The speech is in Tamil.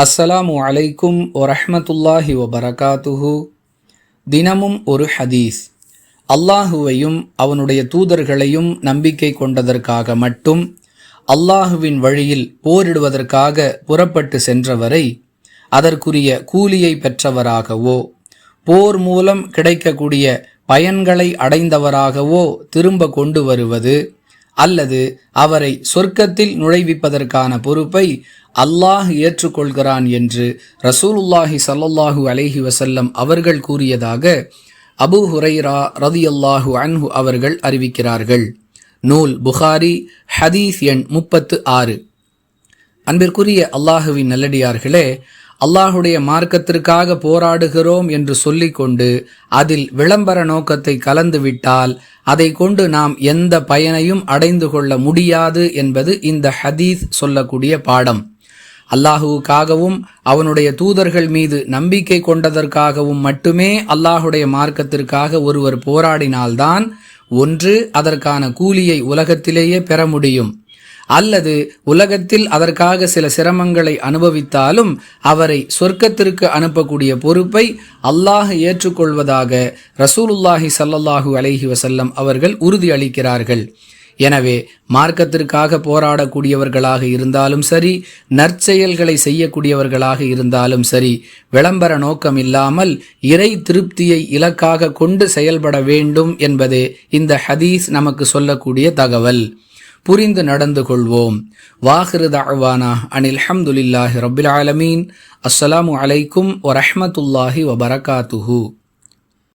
அஸ்ஸலாமு அலைக்கும் வரஹ்மத்துல்லாஹி வபரகாத்துஹு. தினமும் ஒரு ஹதீஸ். அல்லாஹுவையும் அவனுடைய தூதர்களையும் நம்பிக்கை கொண்டதற்காக மட்டும் அல்லாஹுவின் வழியில் போரிடுவதற்காக புறப்பட்டு சென்றவரை அதற்குரிய கூலியை பெற்றவராகவோ போர் மூலம் கிடைக்கக்கூடிய பயன்களை அடைந்தவராகவோ திரும்ப கொண்டு வருவது அல்லது அவரை சொர்க்கத்தில் நுழைவிப்பதற்கான பொறுப்பை அல்லாஹ் ஏற்றுக்கொள்கிறான் என்று ரசூலுல்லாஹி ஸல்லல்லாஹு அலைஹி வசல்லம் அவர்கள் கூறியதாக அபு ஹுரைரா ரதியல்லாஹு அன்ஹு அவர்கள் அறிவிக்கிறார்கள். நூல் புகாரி ஹதீஸ் எண் முப்பத்து ஆறு. அன்பிற்குரிய அல்லாஹுவின் நல்லடியார்களே அல்லாஹுடைய மார்க்கத்திற்காக போராடுகிறோம் என்று சொல்லிக்கொண்டு அதில் விளம்பர நோக்கத்தை கலந்துவிட்டால் அதை கொண்டு நாம் எந்த பயனையும் அடைந்து கொள்ள முடியாது என்பது இந்த ஹதீஸ் சொல்லக்கூடிய பாடம். அல்லாஹுவுக்காகவும் அவனுடைய தூதர்கள் மீது நம்பிக்கை கொண்டதற்காகவும் மட்டுமே அல்லாஹுடைய மார்க்கத்திற்காக ஒருவர் போராடினால்தான் ஒன்று அதற்கான கூலியை உலகத்திலேயே பெற முடியும். அல்லது உலகத்தில் அதற்காக சில சிரமங்களை அனுபவித்தாலும் அவரை சொர்க்கத்திற்கு அனுப்பக்கூடிய பொறுப்பை அல்லாஹ் ஏற்றுக்கொள்வதாக ரசூலுல்லாஹி சல்லல்லாஹு அலஹி வசல்லம் அவர்கள் உறுதியளிக்கிறார்கள். எனவே மார்க்கத்திற்காக போராடக்கூடியவர்களாக இருந்தாலும் சரி நற்செயல்களை செய்யக்கூடியவர்களாக இருந்தாலும் சரி விளம்பர நோக்கம் இல்லாமல் இறை திருப்தியை இலக்காக கொண்டு செயல்பட வேண்டும் என்பதே இந்த ஹதீஸ் நமக்கு சொல்லக்கூடிய தகவல். புரிந்து நடந்து கொள்வோம். வாஹிரு தஅவானா அனில் ஹம்துலில்லாஹி ரபில் ஆலமீன். அஸ்ஸலாமு அலைக்கும் வரஹ்மத்துல்லாஹி வபரகாத்துஹூ.